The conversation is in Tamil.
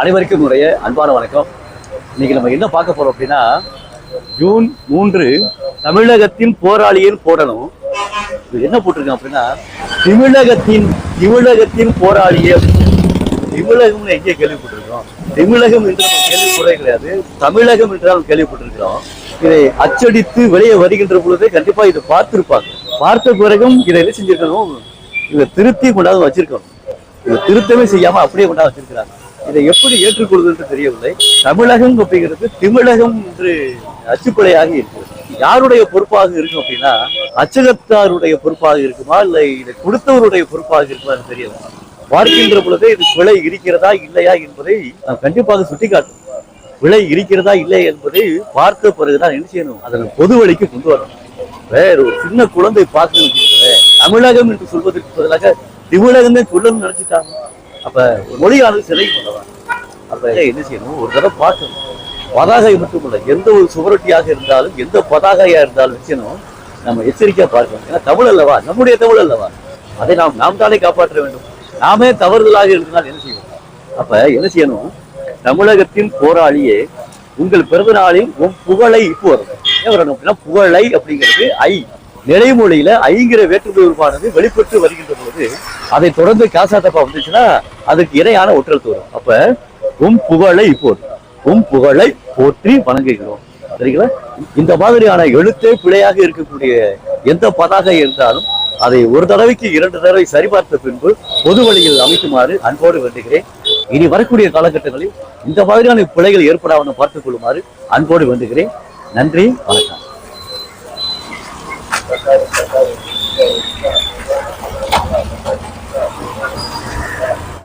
அனைவருக்கும் உடைய அன்பான வணக்கம். இன்னைக்கு நம்ம என்ன பார்க்க போறோம் அப்படின்னா ஜூன் மூன்று தமிழகத்தின் போராளியின் போடணும். இது என்ன போட்டிருக்கோம் அப்படின்னா தமிழகத்தின் தமிழகத்தின் போராளிய. தமிழகம் எங்கே கேள்விப்பட்டிருக்கோம் தமிழகம் என்று நம்ம கேள்விப்படவே கிடையாது. தமிழகம் என்று நாம் கேள்விப்பட்டிருக்கிறோம். இதை அச்சடித்து வெளியே வருகின்ற பொழுதே கண்டிப்பா இதை பார்த்திருப்பாங்க. பார்த்த பிறகும் இதை என்ன செஞ்சிருக்கணும்? இதை திருத்தி கொண்டாந்து வச்சிருக்கணும். இதை திருத்தமே செய்யாம அப்படியே கொண்டா வச்சிருக்கிறாங்க. இதை எப்படி ஏற்றுக்கொள்வது தெரியவில்லை. தமிழகம் அப்படிங்கிறது திமிழகம் என்று அச்சுப்படையாக இருக்கிறது. யாருடைய பொறுப்பாக இருக்கும் அப்படின்னா அச்சகத்தாருடைய பொறுப்பாக இருக்குமா இல்லை இதை கொடுத்தவருடைய பொறுப்பாக இருக்குமா என்று தெரியல பார்க்கின்ற பொழுதே இது விலை இருக்கிறதா இல்லையா என்பதை நாம் கண்டிப்பாக சுட்டிக்காட்டும். விலை இருக்கிறதா இல்லை என்பதை பார்த்த பிறகுதான் என்ன செய்யணும்? அதன் பொது வழிக்கு கொண்டு வரணும். வேற ஒரு சின்ன குழந்தை பார்த்து தமிழகம் என்று சொல்வதற்கு பதிலாக திமிழகம் தான் சொல்லணும்னு நினைச்சிட்டாங்க. அப்ப மொழியாளர் சிலை பண்ணலாம் அப்ப என்ன செய்யணும்? ஒரு தடவை பார்க்கணும். பதாகை மட்டுமல்ல எந்த ஒரு சுவரொட்டியாக இருந்தாலும் எந்த பதாகையா இருந்தாலும் வச்சுக்கணும் நம்ம எச்சரிக்கையா பார்க்கணும். ஏன்னா தமிழ் அல்லவா? நம்முடைய தமிழ் அல்லவா? அதை நாம் நாம் தானே காப்பாற்ற வேண்டும். நாமே தவறுதலாக இருந்தால் என்ன செய்வோம் அப்ப என்ன செய்யணும்? தமிழகத்தின் போராளியே உங்கள் பிறந்த நாளில் உன் புகழை இப்போ வரும் ஏன் வரணும் அப்படின்னா புகழை அப்படிங்கிறது ஐ. நிலைமொழியில ஐங்கிற வேற்றுமை உருவானது வெளிப்பட்டு வருகின்ற பொழுது அதை தொடர்ந்து காசா தப்பா வந்துச்சுன்னா அதுக்கு இணையான ஒற்றெழுத்து வரும் அப்ப உம் புகழை இப்போது உம் புகழை போற்றி வணங்குகிறோம். சரிங்களா? இந்த மாதிரியான எழுத்தே பிழையாக இருக்கக்கூடிய எந்த பதாக இருந்தாலும் அதை ஒரு தடவைக்கு இரண்டு தடவை சரிபார்த்த பின்பு பொது வழியில் அமைக்குமாறு அன்போடு வேண்டுகிறேன். இனி வரக்கூடிய காலகட்டங்களில் இந்த மாதிரியான பிழைகள் ஏற்படாமல் பார்த்துக் கொள்ளுமாறு அன்போடு வேண்டுகிறேன். நன்றி வணக்கம்.